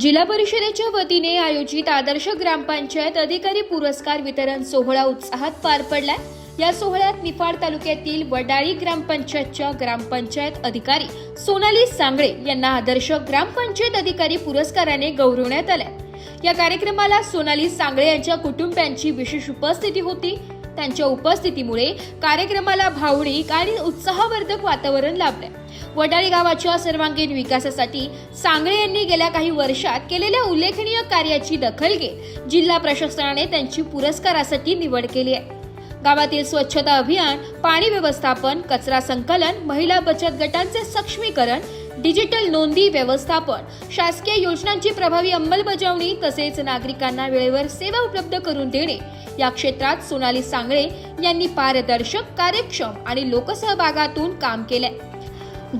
जिल्हा परिषदेच्या वतीने आयोजित आदर्श ग्रामपंचायत अधिकारी पुरस्कार वितरण सोहळा उत्साहात पार पडला या सोहळ्यात निफाड तालुक्यातील वडाळी ग्रामपंचायतच्या ग्रामपंचायत अधिकारी सोनाली सांगळे यांना आदर्श ग्रामपंचायत अधिकारी पुरस्काराने गौरवण्यात आले या कार्यक्रमाला सोनाली सांगळे यांच्या कुटुंबियांची विशेष उपस्थिती होती. त्यांच्या उपस्थितीमुळे कार्यक्रमाला भावनिक आणि उत्साहवर्धक वातावरण लाभले वडाळी गावाच्या सर्वांगीण विकासासाठी सांगळे यांनी गेल्या काही वर्षात केलेल्या उल्लेखनीय कार्याची दखल घेत जिल्हा प्रशासनाने त्यांची पुरस्कारासाठी निवड केली आहे. गावातील स्वच्छता अभियान पाणी व्यवस्थापन कचरा संकलन महिला बचत गटांचे सक्षमीकरण डिजिटल नोंदी व्यवस्थापन शासकीय योजनांची प्रभावी अंमलबजावणी तसेच नागरिकांना वेळेवर सेवा उपलब्ध करून देणे या क्षेत्रात सोनाली सांगळे यांनी पारदर्शक कार्यक्षम आणि लोकसहभागातून काम केलंय.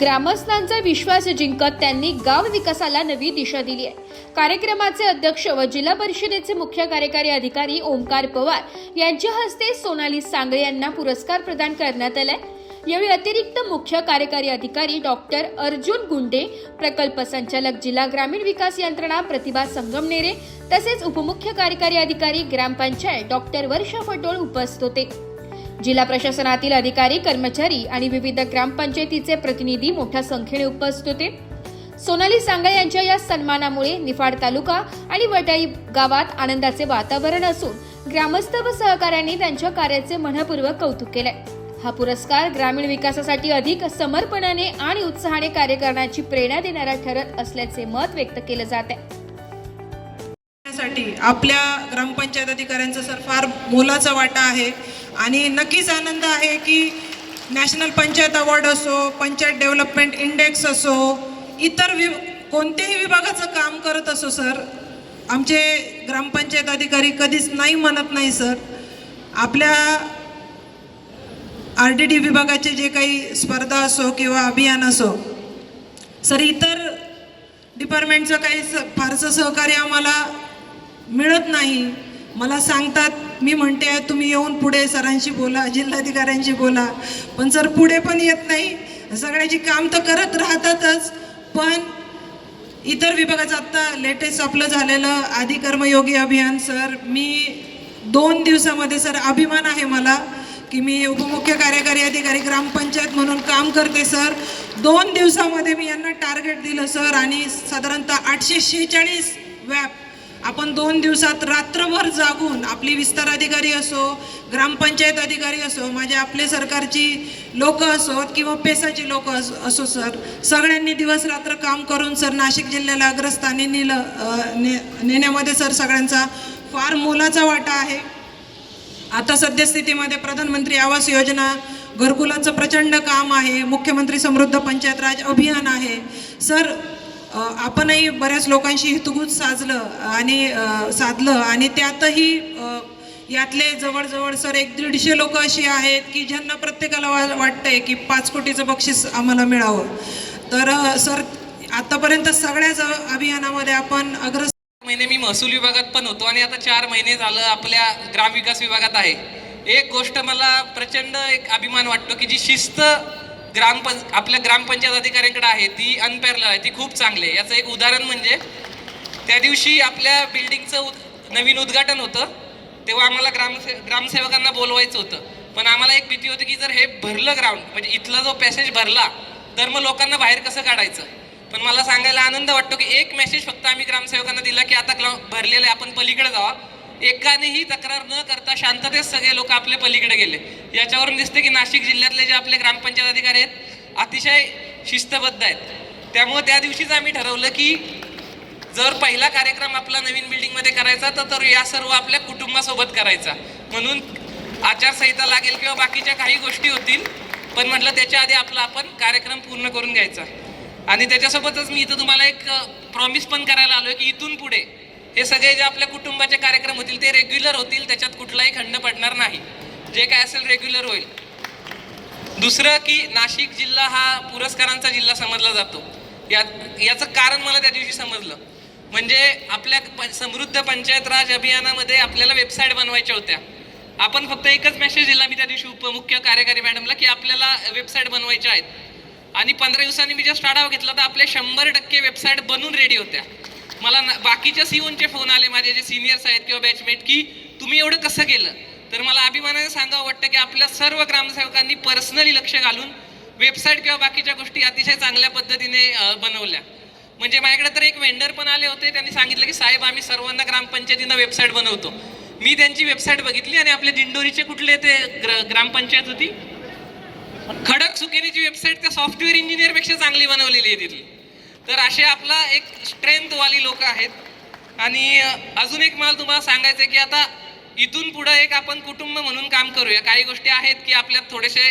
ग्रामस्थांचा विश्वास जिंकत त्यांनी गाव विकासाला नवी दिशा दिली आहे. कार्यक्रमाचे अध्यक्ष व जिल्हा परिषदेचे मुख्य कार्यकारी अधिकारी ओमकार पवार यांच्या हस्ते सोनाली सांगळे यांना पुरस्कार प्रदान करण्यात आलाय. यावेळी अतिरिक्त मुख्य कार्यकारी अधिकारी डॉक्टर अर्जुन गुंडे प्रकल्प संचालक जिल्हा ग्रामीण विकास यंत्रणा प्रतिभा संगमनेरे तसेच उपमुख्य कार्यकारी अधिकारी ग्रामपंचायत डॉक्टर वर्षा फटोळ उपस्थित होते. जिल्हा प्रशासनातील अधिकारी कर्मचारी आणि विविध ग्रामपंचायतीचे प्रतिनिधी मोठ्या संख्येने उपस्थित होते. सोनाली सांगळे यांच्या या सन्मानामुळे निफाड तालुका आणि वटाई गावात आनंदाचे वातावरण असून ग्रामस्थ व सहकाऱ्यांनी त्यांच्या कार्याचे मनपूर्वक कौतुक केले हा पुरस्कार ग्रामीण विकासासाठी अधिक समर्पणाने आणि उत्साहाने कार्य करण्याची प्रेरणा देणारा ठरत असल्याचे मत व्यक्त केले जात आहे. आपल्या ग्रामपंचायत अधिकाऱ्यांचा सर फार मोलाचा वाटा आहे. आणि नक्कीच आनंद आहे की नॅशनल पंचायत अवॉर्ड असो पंचायत डेव्हलपमेंट इंडेक्स असो इतर वि कोणत्याही विभागाचं काम करत असो सर आमचे ग्रामपंचायत अधिकारी कधीच नाही म्हणत नाही सर. आपल्या आर डी डी विभागाचे जे काही स्पर्धा असो किंवा अभियान असो सर इतर डिपार्टमेंटचं काही स फारसं सहकार्य आम्हाला मिळत नाही. मला सांगतात मी म्हणते तुम्ही येऊन पुढे सरांशी बोला जिल्हाधिकाऱ्यांशी बोला. पण सर पुढे पण येत नाही. सगळ्याची काम तर करत राहतातच. पण इतर विभागाचं आत्ता लेटेस्ट आपलं झालेलं आधी कर्मयोगी अभियान सर मी दोन दिवसामध्ये सर अभिमान आहे मला की मी उपमुख्य कार्यकारी अधिकारी ग्रामपंचायत म्हणून काम करते सर. दोन दिवसामध्ये मी यांना टार्गेट दिलं सर आणि साधारणतः आठशे शेहेचाळीस वॅप आपण दोन दिवसात रात्रभर जागून आपली विस्तार अधिकारी असो ग्रामपंचायत अधिकारी असो माझ्या आपले सरकारची लोक असोत किंवा पेसाची लोक असो सर सगळ्यांनी दिवस रात्र काम करून सर नाशिक जिल्ह्याला अग्रस्थानी नेलं ने नेण्यामध्ये सर सगळ्यांचा फार मोलाचा वाटा आहे. आता सद्यस्थितीमध्ये प्रधानमंत्री आवास योजना घरकुलाचं प्रचंड काम आहे मुख्यमंत्री समृद्ध पंचायत राज अभियान आहे. सर आपणही बऱ्याच लोकांशी हितगुज साजलं आणि साधलं आणि त्यातही यातले जवळजवळ सर एक दीडशे लोक अशी आहेत की ज्यांना प्रत्येकाला वा वाटतंय की पाच कोटीचं बक्षीस आम्हाला मिळावं. तर सर आतापर्यंत सगळ्याच अभियानामध्ये आपण अग्र महिने मी महसूल विभागात पण होतो आणि आता चार महिने झालं आपल्या ग्रामविकास विभागात आहे. एक गोष्ट मला प्रचंड एक अभिमान वाटतो की जी शिस्त ग्रामपं आपल्या ग्रामपंचायत अधिकाऱ्यांकडे आहे ती अनपॅरल आहे ती खूप चांगली आहे. याचं एक उदाहरण म्हणजे त्या दिवशी आपल्या बिल्डिंगचं उद नवीन उद्घाटन होतं. तेव्हा आम्हाला ग्रामसे ग्रामसेवकांना बोलवायचं होतं. पण आम्हाला एक भीती होती की जर हे भरलं ग्राउंड म्हणजे इथला जो पॅसेज भरला तर मग लोकांना बाहेर कसं काढायचं? पण मला सांगायला आनंद वाटतो की एक मेसेज फक्त आम्ही ग्रामसेवकांना दिला की आता ग्राउंड भरलेलं आहे आपण पलीकडे जावा. एकानेही तक्रार न करता शांततेत सगळे लोक आपले पलीकडे गेले. याच्यावरून दिसते की नाशिक जिल्ह्यातले जे आपले ग्रामपंचायत अधिकारी आहेत अतिशय शिस्तबद्ध आहेत. त्यामुळे त्या दिवशीच आम्ही ठरवलं की जर पहिला कार्यक्रम आपला नवीन बिल्डिंगमध्ये करायचा तर तर या सर्व आपल्या कुटुंबासोबत करायचा. म्हणून आचारसंहिता लागेल किंवा बाकीच्या काही गोष्टी होतील पण म्हटलं त्याच्या आधी आपला आपण कार्यक्रम पूर्ण करून घ्यायचा. आणि त्याच्यासोबतच मी इथं तुम्हाला एक प्रॉमिस पण करायला आलो आहे की इथून पुढे हे सगळे जे आपल्या कुटुंबाचे कार्यक्रम होतील ते रेग्युलर होतील त्याच्यात कुठलाही खंड पडणार नाही. जे काय असेल रेग्युलर होईल. दुसरं की नाशिक जिल्हा हा पुरस्कारांचा जिल्हा समजला जातो. या याचं कारण मला त्या दिवशी समजलं. म्हणजे आपल्या प- समृद्ध पंचायत राज अभियानामध्ये आपल्याला वेबसाईट बनवायच्या होत्या. आपण फक्त एकच मेसेज दिला मी त्या दिवशी उपमुख्य कार्यकारी मॅडमला की आपल्याला वेबसाईट बनवायच्या आहेत. आणि पंधरा दिवसांनी मी जेव्हा आढावा घेतला तर आपल्या शंभर टक्के वेबसाईट बनून रेडी होत्या. मला ना- बाकीच्या सीओनचे फोन आले माझे जे सिनियर्स आहेत किंवा बॅचमेट की तुम्ही एवढं कसं केलं? तर मला अभिमानाने सांगावं वाटतं की आपल्या सर्व ग्रामसेवकांनी पर्सनली लक्ष घालून वेबसाईट किंवा बाकीच्या गोष्टी अतिशय चांगल्या पद्धतीने बनवल्या. म्हणजे माझ्याकडे तर एक वेंडर पण आले होते त्यांनी सांगितलं की साहेब आम्ही सर्वांना ग्रामपंचायतींना वेबसाईट बनवतो. मी त्यांची वेबसाईट बघितली आणि आपले दिंडोरीचे कुठले ते ग्र- ग्रामपंचायत होती? खडक सुकेरीची वेबसाईट त्या सॉफ्टवेअर इंजिनियरपेक्षा चांगली बनवलेली आहे तिथली. तर असे आपला एक स्ट्रेंथवाली लोक आहेत. आणि अजून एक मला तुम्हाला सांगायचं आहे की आता इथून पुढं एक आपण कुटुंब म्हणून काम करूया. काही गोष्टी आहेत की आपल्यात थोडेसे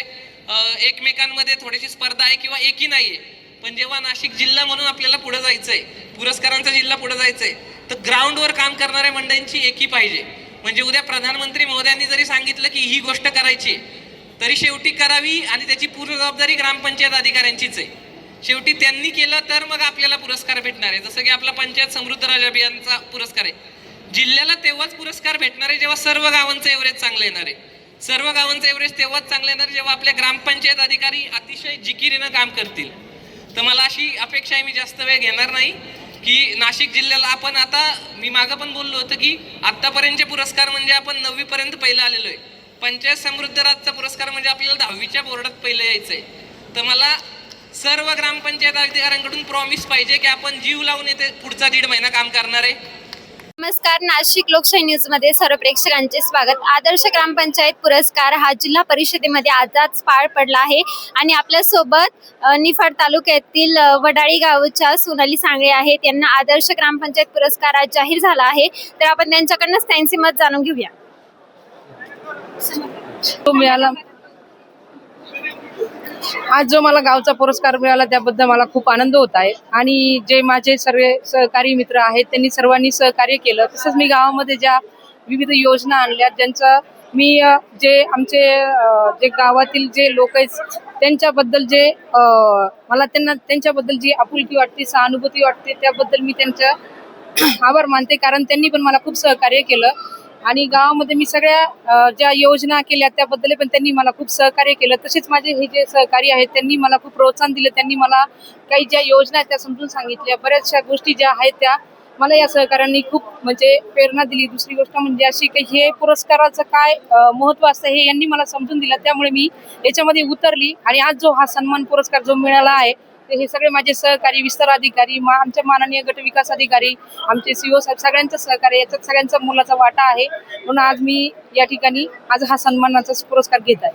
एकमेकांमध्ये थोडीशी स्पर्धा आहे किंवा एकी नाही आहे पण जेव्हा नाशिक जिल्हा म्हणून आपल्याला पुढे आहे पुरस्कारांचा जिल्हा पुढे आहे तर ग्राउंडवर काम करणाऱ्या मंडळींची एकी पाहिजे. म्हणजे उद्या प्रधानमंत्री महोदयांनी जरी सांगितलं की ही गोष्ट करायची तरी शेवटी करावी आणि त्याची पूर्ण जबाबदारी ग्रामपंचायत अधिकाऱ्यांचीच आहे. शेवटी त्यांनी केलं तर मग आपल्याला पुरस्कार भेटणार आहे. जसं की आपला पंचायत समृद्ध राज अभियानचा पुरस्कार आहे. जिल्ह्याला तेव्हाच पुरस्कार भेटणार आहे जेव्हा सर्व गावांचं एव्हरेज चांगलं येणार आहे. सर्व गावांचं एव्हरेज तेव्हाच चांगलं येणार जेव्हा आपल्या ग्रामपंचायत अधिकारी अतिशय जिकिरीनं काम करतील. तर मला अशी अपेक्षा आहे मी जास्त वेळ घेणार नाही की नाशिक जिल्ह्याला आपण आता मी मागं पण बोललो होतं की आत्तापर्यंतचे पुरस्कार म्हणजे आपण नववीपर्यंत पहिलं आलेलो आहे. पंचायत समृद्ध राजचा पुरस्कार म्हणजे आपल्याला दहावीच्या बोर्डात पहिलं यायचं आहे. तर मला सर्व ग्रामपंचायत अधिकाऱ्यांकडून प्रॉमिस पाहिजे की आपण जीव लावून येते पुढचा दीड महिना काम करणार आहे. नमस्कार नाशिक लोकशाही न्यूजमध्ये सर्व प्रेक्षकांचे स्वागत. आदर्श ग्रामपंचायत पुरस्कार हा जिल्हा परिषदेमध्ये आजच पार पडला आहे. आणि आपल्यासोबत अ, निफाड तालुक्यातील वडाळी गावच्या सोनाली सांगळे आहेत. यांना आदर्श ग्रामपंचायत पुरस्कार आज जाहीर झाला आहे. तर आपण त्यांच्याकडनंच त्यांचे मत जाणून घेऊया. मिळाला आज जो मला गावचा पुरस्कार मिळाला त्याबद्दल मला खूप आनंद होत आहे. आणि जे माझे सर्व सहकारी मित्र आहेत त्यांनी सर्वांनी सहकार्य केलं. तसंच मी गावामध्ये ज्या विविध योजना आणल्या ज्यांचं मी जे आमचे जे गावातील जे लोक आहेत त्यांच्याबद्दल जे मला त्यांना त्यांच्याबद्दल जी आपुलकी वाटते सहानुभूती वाटते त्याबद्दल मी त्यांचं आभार मानते. कारण त्यांनी पण मला खूप सहकार्य केलं. आणि गावामध्ये मी सगळ्या ज्या योजना केल्या त्याबद्दल पण त्यांनी मला खूप सहकार्य केलं. तसेच माझे हे जे सहकारी आहेत त्यांनी मला खूप प्रोत्साहन दिलं. त्यांनी मला काही ज्या योजना आहेत त्या समजून सांगितल्या. बऱ्याचशा गोष्टी ज्या आहेत त्या मला या सहकाऱ्यांनी खूप म्हणजे प्रेरणा दिली. दुसरी गोष्ट म्हणजे अशी की हे पुरस्काराचं काय महत्त्व असतं हे यांनी मला समजून दिलं. त्यामुळे मी याच्यामध्ये उतरली आणि आज जो हा सन्मान पुरस्कार जो मिळाला आहे हे सगळे माझे सहकारी विस्तार अधिकारी मा आमच्या माननीय गट विकास अधिकारी आमचे सीओ साहेब सगळ्यांचं सहकार्य याच्यात सगळ्यांचा मुलाचा वाटा आहे. म्हणून आज मी या ठिकाणी आज हा सन्मानाचा पुरस्कार घेत आहे.